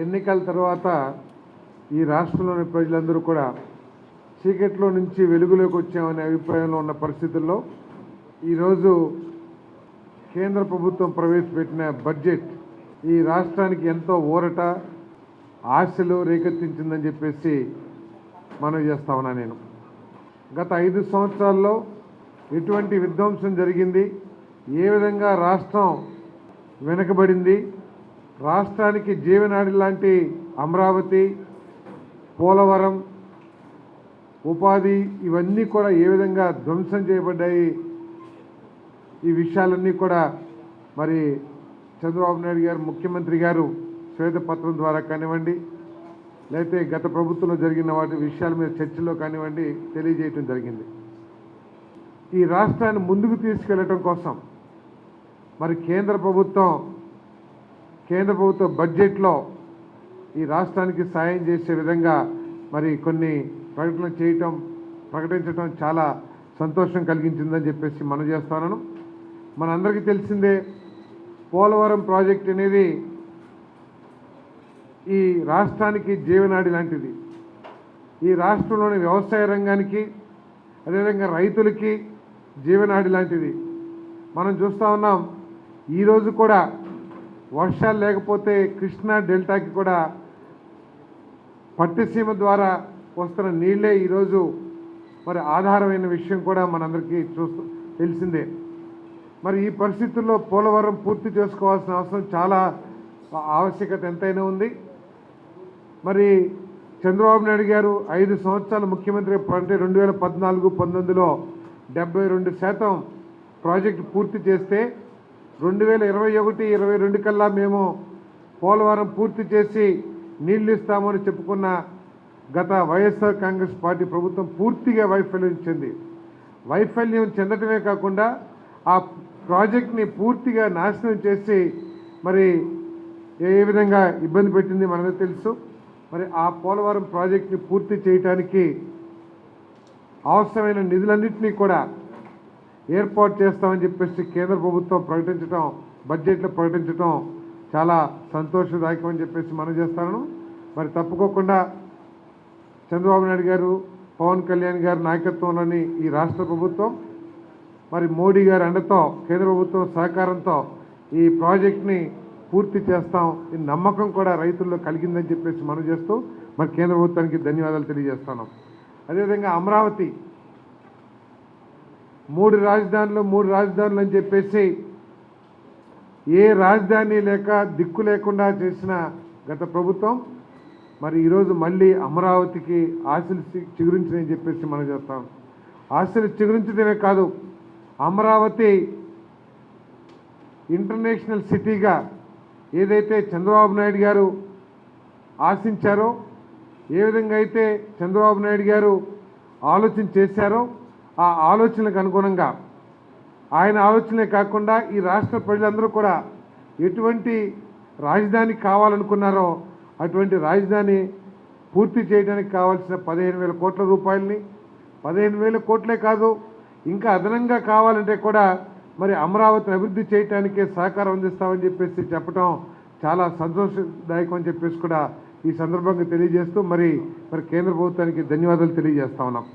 ఎన్నికల తర్వాత ఈ రాష్ట్రంలోని ప్రజలందరూ కూడా చీకట్లో నుంచి వెలుగులోకి వచ్చామనే అభిప్రాయంలో ఉన్న పరిస్థితుల్లో ఈరోజు కేంద్ర ప్రభుత్వం ప్రవేశపెట్టిన బడ్జెట్ ఈ రాష్ట్రానికి ఎంతో ఊరట ఆశలు రేకెత్తించిందని చెప్పేసి మనం చేస్తా ఉన్నా నేను. గత ఐదు సంవత్సరాల్లో ఎటువంటి విధ్వంసం జరిగింది? ఏ విధంగా రాష్ట్రం వెనుకబడింది? రాష్ట్రానికి జీవనాడి లాంటి అమరావతి పోలవరం ఉపాధి ఇవన్నీ కూడా ఏ విధంగా ధ్వంసం చేయబడ్డాయి? ఈ విషయాలన్నీ కూడా మరి చంద్రబాబు నాయుడు గారు ముఖ్యమంత్రి గారు శ్వేతపత్రం ద్వారా కానివ్వండి లేకపోతే గత ప్రభుత్వంలో జరిగిన వాటి విషయాల మీద చర్చలో కానివ్వండి తెలియజేయటం జరిగింది. ఈ రాష్ట్రాన్ని ముందుకు తీసుకెళ్ళటం కోసం మరి కేంద్ర ప్రభుత్వం కేంద్ర ప్రభుత్వ బడ్జెట్లో ఈ రాష్ట్రానికి సాయం చేసే విధంగా మరి కొన్ని ప్రకటనలు చేయటం ప్రకటించడం చాలా సంతోషం కలిగించిందని చెప్పేసి మనం చేస్తాను మనందరికీ తెలిసిందే పోలవరం ప్రాజెక్ట్ అనేది ఈ రాష్ట్రానికి జీవనాడి లాంటిది. ఈ రాష్ట్రంలోని వ్యవసాయ రంగానికి అదేవిధంగా రైతులకి జీవనాడి లాంటిది. మనం చూస్తూ ఉన్నాం ఈరోజు కూడా వర్షాలు లేకపోతే కృష్ణా డెల్టాకి కూడా పట్టిసీమ ద్వారా వస్తున్న నీళ్ళే ఈరోజు మరి ఆధారమైన విషయం కూడా మనందరికీ చూస్తూ తెలిసిందే. మరి ఈ పరిస్థితుల్లో పోలవరం పూర్తి చేసుకోవాల్సిన అవసరం చాలా ఆవశ్యకత ఎంతైనా ఉంది. మరి చంద్రబాబు నాయుడు గారు ఐదు సంవత్సరాలు ముఖ్యమంత్రి అంటే రెండు వేల పద్నాలుగు పంతొమ్మిదిలో డెబ్బై రెండు శాతం ప్రాజెక్టు పూర్తి చేస్తే రెండు వేల ఇరవై ఒకటి ఇరవై రెండు కల్లా మేము పోలవరం పూర్తి చేసి నీళ్ళు ఇస్తామని చెప్పుకున్న గత వైఎస్ఆర్ కాంగ్రెస్ పార్టీ ప్రభుత్వం పూర్తిగా వైఫల్యం చెంది. వైఫల్యం చెందటమే కాకుండా ఆ ప్రాజెక్ట్ని పూర్తిగా నాశనం చేసి మరి ఏ విధంగా ఇబ్బంది పెట్టింది మనకు తెలుసు. మరి ఆ పోలవరం ప్రాజెక్ట్ని పూర్తి చేయటానికి అవసరమైన నిధులన్నింటినీ కూడా ఏర్పాటు చేస్తామని చెప్పేసి కేంద్ర ప్రభుత్వం ప్రకటించడం బడ్జెట్లో ప్రకటించడం చాలా సంతోషదాయకం అని చెప్పేసి మనం చేస్తాను. మరి తప్పుకోకుండా చంద్రబాబు నాయుడు గారు పవన్ కళ్యాణ్ గారి నాయకత్వంలోని ఈ రాష్ట్ర ప్రభుత్వం మరి మోడీ గారి అండతో కేంద్ర ప్రభుత్వం సహకారంతో ఈ ప్రాజెక్ట్ని పూర్తి చేస్తాం ఈ నమ్మకం కూడా రైతుల్లో కలిగిందని చెప్పేసి మనం చేస్తూ మరి కేంద్ర ప్రభుత్వానికి ధన్యవాదాలు తెలియజేస్తున్నాం. అదేవిధంగా అమరావతి మూడు రాజధానులు మూడు రాజధానులు అని చెప్పేసి ఏ రాజధాని లేక దిక్కు లేకుండా చేసిన గత ప్రభుత్వం మరి ఈరోజు మళ్ళీ అమరావతికి ఆశలు చి- చెప్పేసి మనం చేస్తాం. ఆశలు చిగురించడమే కాదు అమరావతి ఇంటర్నేషనల్ సిటీగా ఏదైతే చంద్రబాబు నాయుడు గారు ఆశించారో ఏ విధంగా అయితే చంద్రబాబు నాయుడు గారు ఆలోచన చేశారో ఆ ఆలోచనలకు అనుగుణంగా ఆయన ఆలోచనే కాకుండా ఈ రాష్ట్ర ప్రజలందరూ కూడా ఎటువంటి రాజధాని కావాలనుకున్నారో అటువంటి రాజధాని పూర్తి చేయడానికి కావాల్సిన పదిహేను వేల కోట్ల రూపాయలని పదిహేను వేల కోట్లే కాదు ఇంకా అదనంగా కావాలంటే కూడా మరి అమరావతిని అభివృద్ధి చేయడానికే సహకారం అందిస్తామని చెప్పేసి చెప్పడం చాలా సంతోషదాయకం అని చెప్పేసి కూడా ఈ సందర్భంగా తెలియజేస్తూ మరి మరి కేంద్ర ప్రభుత్వానికి ధన్యవాదాలు తెలియజేస్తా ఉన్నాం.